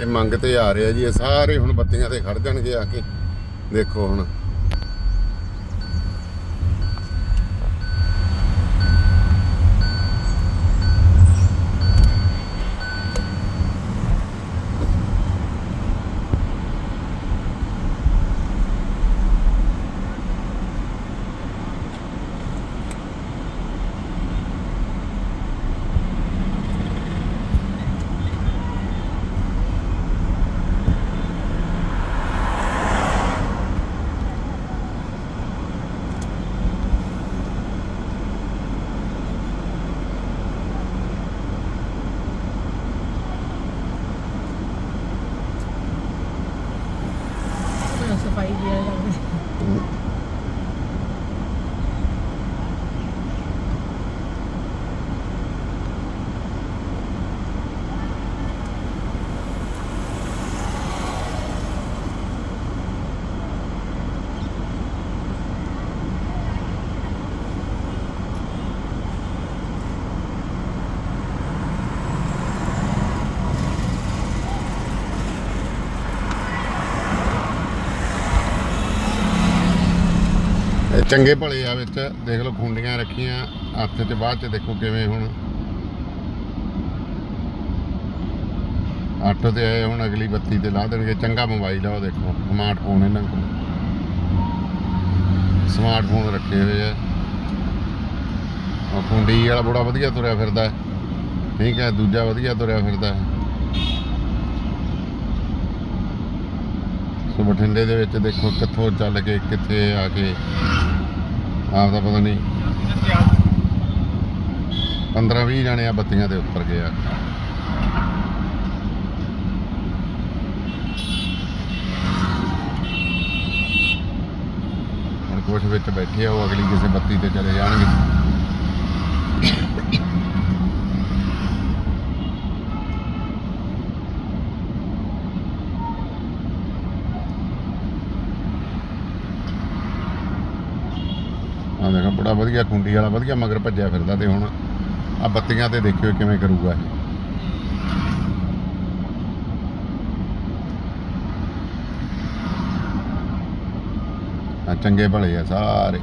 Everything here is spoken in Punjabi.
ਇਹ ਮੰਗ ਤੇ ਆ ਰਿਹਾ ਜੀ, ਇਹ ਸਾਰੇ ਹੁਣ ਬੱਤੀਆਂ ਤੇ ਖੜ ਜਾਣਗੇ ਆ ਕੇ। ਦੇਖੋ ਹੁਣ। ਸਫ਼ਾਈ ਦੀ ਚੰਗੇ ਭਲੇ ਆ ਵਿੱਚ। ਦੇਖ ਲਓ, ਖੁੰਡੀਆਂ ਰੱਖੀਆਂ, ਹੱਥ 'ਚ ਬਾਅਦ 'ਚ ਦੇਖੋ ਕਿਵੇਂ ਹੁਣ। ਅੱਠ ਤੇ ਆਏ, ਹੁਣ ਅਗਲੀ ਬੱਤੀ ਤੇ ਲਾ ਦੇਣਗੇ। ਚੰਗਾ ਮੋਬਾਈਲ ਆ ਉਹ ਦੇਖੋ ਸਮਾਰਟਫੋਨ ਇਹਨਾਂ ਕੋਲ। ਸਮਾਰਟਫੋਨ ਰੱਖੇ ਹੋਏ ਆ। ਉਹ ਖੁੰਡੀ ਵਾਲਾ ਬੜਾ ਵਧੀਆ ਤੁਰਿਆ ਫਿਰਦਾ। ਠੀਕ ਹੈ, ਦੂਜਾ ਵਧੀਆ ਤੁਰਿਆ ਫਿਰਦਾ। ਹੈ। ਸੋ ਬਠਿੰਡੇ ਦੇ ਵਿੱਚ ਦੇਖੋ ਕਿੱਥੋਂ ਚੱਲ ਕੇ ਕਿੱਥੇ ਆ ਕੇ ਆਪ ਦਾ ਪਤਾ ਨਹੀਂ 15 20 ਜਣੇ ਆ ਬੱਤੀਆਂ ਦੇ ਉੱਤਰ ਗਏ ਆ। ਹੁਣ ਕੁਛ ਵਿੱਚ ਬੈਠੇ ਆ, ਉਹ ਅਗਲੀ ਕਿਸੇ ਬੱਤੀ ਤੇ ਚਲੇ ਜਾਣਗੇ। ਆ ਦੇਖੋ, ਬੜਾ ਵਧੀਆ ਕੁੰਡੀ ਵਾਲਾ, ਵਧੀਆ ਮਗਰ ਭੱਜਿਆ ਫਿਰਦਾ ਤੇ ਹੁਣ ਆ ਬੱਤੀਆਂ ਤੇ ਦੇਖਿਓ ਕਿਵੇਂ ਕਰੂਗਾ ਇਹ। ਆ ਚੰਗੇ ਭਲੇ ਆ ਸਾਰੇ।